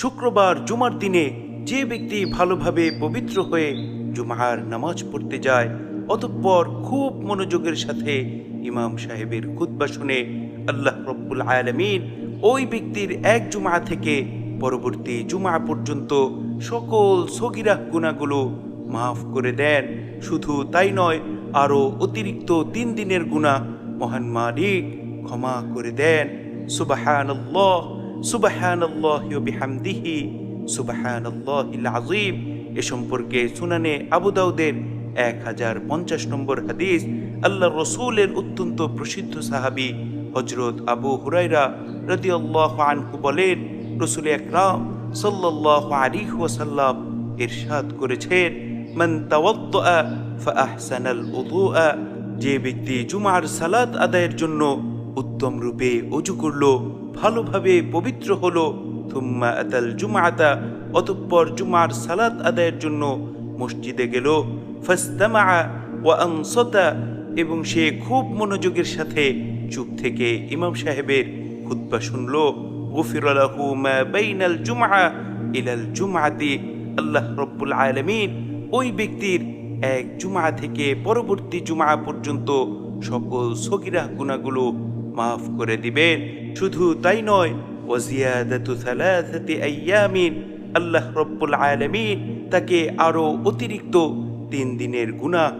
শুক্রবার জুমার দিনে যে ব্যক্তি ভালোভাবে পবিত্র হয়ে জুমার নামাজ পড়তে যায়, অতঃপর খুব মনোযোগের সাথে ইমাম সাহেবের খুতবা শুনে আল্লাহ রব্বুল আলমিন ওই ব্যক্তির এক জুমা থেকে পরবর্তী জুমা পর্যন্ত সকল সগিরা গুণাগুলো মাফ করে দেন। শুধু তাই নয়, আরও অতিরিক্ত তিন দিনের গুণা মহান মালিক ক্ষমা করে দেন। সুবাহানল্লাহ সুবাহানল্লাহ। আজিম এ সম্পর্কে সুনানে আবু দাউদের এক হাজার পঞ্চাশ নম্বর হাদিস আল্লাহ রসুলের অত্যন্ত প্রসিদ্ধ সাহাবি হজরত আবু হুরাইরা রদিয়াল্লাহ আনহু বলেন, রসুল একরাম সাল্লাল্লাহু আলাইহি ওয়াসাল্লাম ইরশাদ করেছেন, মান উযুআ যে ব্যক্তি জুমার সালাত আদায়ের জন্য উত্তম রূপে অজু করল ভালোভাবে পবিত্র হলো, থুম্মা আতাল জুমাআতা, অতঃপর জুমার সালাত আদায়ের জন্য মসজিদে গেল। ফাস্তামা ওয়া আনসাতা, এবং সে খুব মনোযোগের সাথে চুপ থেকে ইমাম সাহেবের খুতবা শুনল। গুফির লাহু মা বাইনাল জুমআ ইলাল জুমআতি, আল্লাহ রব্বুল আলামিন ওই ব্যক্তির এক জুমা থেকে পরবর্তী জুমা পর্যন্ত সকল সগিরা গুণাগুলো মাফ করে দিবেন। শুধু তাই নয় ওয়াজিয়াদাতু সালাসাতি আইয়ামিন, আল্লাহ রব্বুল আলামিন তাকে আরও অতিরিক্ত তিন দিনের গুনাহ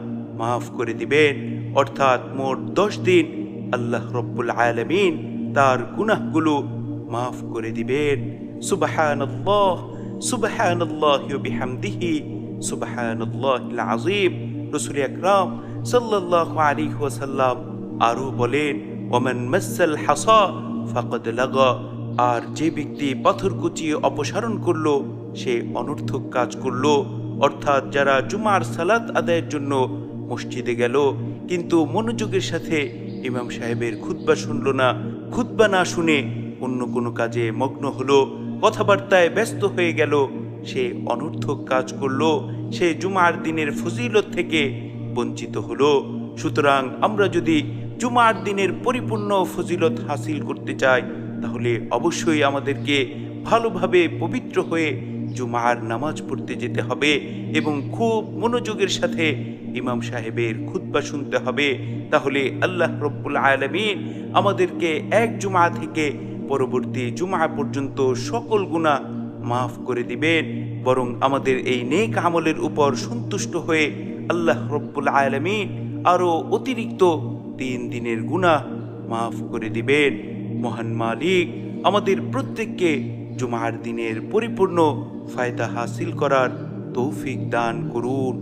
মাফ করে দিবেন। অর্থাৎ মোট দশ দিন আল্লাহ রব্বুল আলামিন তার গুনাহগুলো মাফ করে দিবেন। সুবহানাল্লাহ সুবহানাল্লাহ বিহামদিহি, সুবহানাল্লাহিল আযীম। রাসূল আকরাম সাল্লাল্লাহু আলাইহি ওয়াসাল্লাম আরও বলেন ওমান মাসাল হাসা ফাকাদ লাগা আর যে ব্যক্তি পাথর কুচিয়ে অপসারণ করল, সে অনর্থক কাজ করল। অর্থাৎ যারা জুমার সালাত আদায়ের জন্য মসজিদে গেল, কিন্তু মনোযোগের সাথে ইমাম সাহেবের খুতবা শুনল না। খুতবা না শুনে অন্য কোনো কাজে মগ্ন হলো, কথাবার্তায় ব্যস্ত হয়ে গেল। সে অনর্থক কাজ করল, সে জুমার দিনের ফজিলত থেকে বঞ্চিত হলো। সুতরাং আমরা যদি জুমার দিনের পরিপূর্ণ ফজিলত হাসিল করতে চাই, তাহলে অবশ্যই আমাদেরকে ভালোভাবে পবিত্র হয়ে জুমার নামাজ পড়তে যেতে হবে এবং খুব মনোযোগের সাথে ইমাম সাহেবের খুতবা শুনতে হবে। তাহলে আল্লাহ রব্বুল আলমিন আমাদেরকে এক জুমা থেকে পরবর্তী জুমা পর্যন্ত সকল গুণা মাফ করে দিবেন। বরং আমাদের এই নেক আমলের উপর সন্তুষ্ট হয়ে আল্লাহ রব্বুল আলমিন আরও অতিরিক্ত তিন দিনের গুণা মাফ করে দিবেন। মহান মালিক আমাদের প্রত্যেককে জুমার দিনের পরিপূর্ণ ফায়দা হাসিল করার তৌফিক দান করুন।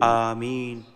আমিন।